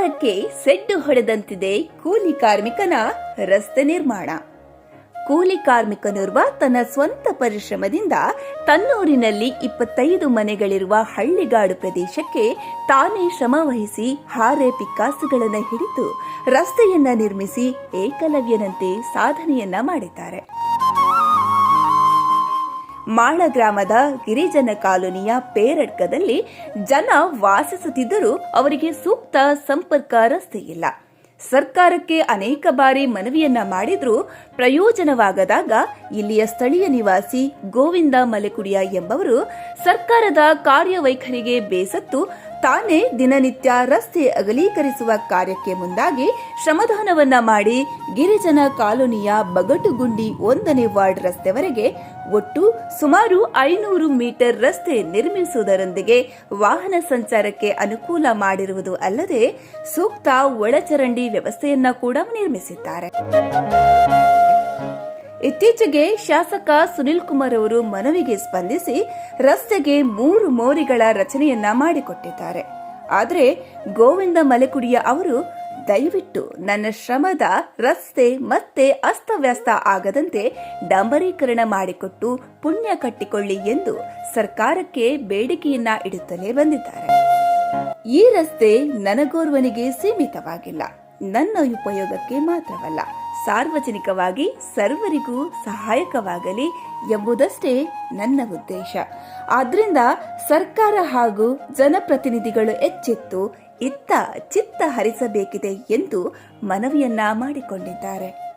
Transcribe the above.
ಸರ್ಕಾರಕ್ಕೆ ಸೆಡ್ಡು ಹೊಡೆದಂತಿದೆ ಕೂಲಿ ಕಾರ್ಮಿಕನ ರಸ್ತೆ ನಿರ್ಮಾಣ. ಕೂಲಿ ಕಾರ್ಮಿಕನೋರ್ವ ತನ್ನ ಸ್ವಂತ ಪರಿಶ್ರಮದಿಂದ ತನ್ನೂರಿನಲ್ಲಿ ಇಪ್ಪತ್ತೈದು ಮನೆಗಳಿರುವ ಹಳ್ಳಿಗಾಡು ಪ್ರದೇಶಕ್ಕೆ ತಾನೇ ಶ್ರಮ ವಹಿಸಿ ಹಾರೆ ಪಿಕ್ಕಾಸುಗಳನ್ನು ಹಿಡಿದು ರಸ್ತೆಯನ್ನ ನಿರ್ಮಿಸಿ ಏಕಲವ್ಯನಂತೆ ಸಾಧನೆಯನ್ನ ಮಾಡಿದ್ದಾರೆ. ಮಾಳ ಗ್ರಾಮದ ಗಿರಿಜನ ಕಾಲೋನಿಯ ಪೇರಡ್ಕದಲ್ಲಿ ಜನ ವಾಸಿಸುತ್ತಿದ್ದರೂ ಅವರಿಗೆ ಸೂಕ್ತ ಸಂಪರ್ಕ ರಸ್ತೆ ಇಲ್ಲ. ಸರ್ಕಾರಕ್ಕೆ ಅನೇಕ ಬಾರಿ ಮನವಿಯನ್ನ ಮಾಡಿದ್ರೂ ಪ್ರಯೋಜನವಾಗದಾಗ ಇಲ್ಲಿಯ ಸ್ಥಳೀಯ ನಿವಾಸಿ ಗೋವಿಂದ ಮಲೆಕುಡಿಯ ಎಂಬವರು ಸರ್ಕಾರದ ಕಾರ್ಯವೈಖರಿಗೆ ಬೇಸತ್ತು ತಾನೇ ದಿನನಿತ್ಯ ರಸ್ತೆ ಅಗಲೀಕರಿಸುವ ಕಾರ್ಯಕ್ಕೆ ಮುಂದಾಗಿ ಶ್ರಮದಾನವನ್ನ ಮಾಡಿ ಗಿರಿಜನ ಕಾಲೋನಿಯ ಬಗಟುಗುಂಡಿ ಒಂದನೇ ವಾರ್ಡ್ ರಸ್ತೆವರೆಗೆ ಒಟ್ಟು ಸುಮಾರು ಐನೂರು ಮೀಟರ್ ರಸ್ತೆ ನಿರ್ಮಿಸುವುದರೊಂದಿಗೆ ವಾಹನ ಸಂಚಾರಕ್ಕೆ ಅನುಕೂಲ ಮಾಡಿರುವುದು ಅಲ್ಲದೆ ಸೂಕ್ತ ಒಳಚರಂಡಿ ವ್ಯವಸ್ಥೆಯನ್ನ ಕೂಡ ನಿರ್ಮಿಸಿದ್ದಾರೆ. ಇತ್ತೀಚೆಗೆ ಶಾಸಕ ಸುನಿಲ್ ಕುಮಾರ್ ಅವರು ಮನವಿಗೆ ಸ್ಪಂದಿಸಿ ರಸ್ತೆಗೆ ಮೂರು ಮೋರಿಗಳ ರಚನೆಯನ್ನ ಮಾಡಿಕೊಟ್ಟಿದ್ದಾರೆ. ಆದರೆ ಗೋವಿಂದ ಮಲೆಕುಡಿಯ ಅವರು, ದಯವಿಟ್ಟು ನನ್ನ ಶ್ರಮದ ರಸ್ತೆ ಮತ್ತೆ ಅಸ್ತವ್ಯಸ್ತ ಆಗದಂತೆ ಡಾಂಬರೀಕರಣ ಮಾಡಿಕೊಟ್ಟು ಪುಣ್ಯ ಕಟ್ಟಿಕೊಳ್ಳಿ ಎಂದು ಸರ್ಕಾರಕ್ಕೆ ಬೇಡಿಕೆಯನ್ನ ಇಡುತ್ತಲೇ ಬಂದಿದ್ದಾರೆ. ಈ ರಸ್ತೆ ನನಗೋರ್ವನಿಗೆ ಸೀಮಿತವಾಗಿಲ್ಲ. ನನ್ನ ಉಪಯೋಗಕ್ಕೆ ಮಾತ್ರವಲ್ಲ. ಸಾರ್ವಜನಿಕವಾಗಿ ಸರ್ವರಿಗೂ ಸಹಾಯಕವಾಗಲಿ ಎಂಬುದಷ್ಟೇ ನನ್ನ ಉದ್ದೇಶ. ಆದ್ದರಿಂದ ಸರ್ಕಾರ ಹಾಗೂ ಜನಪ್ರತಿನಿಧಿಗಳು ಎಚ್ಚೆತ್ತು ಇತ್ತ ಚಿತ್ತ ಹರಿಸಬೇಕಿದೆ ಎಂದು ಮನವಿಯನ್ನ ಮಾಡಿಕೊಂಡಿದ್ದಾರೆ.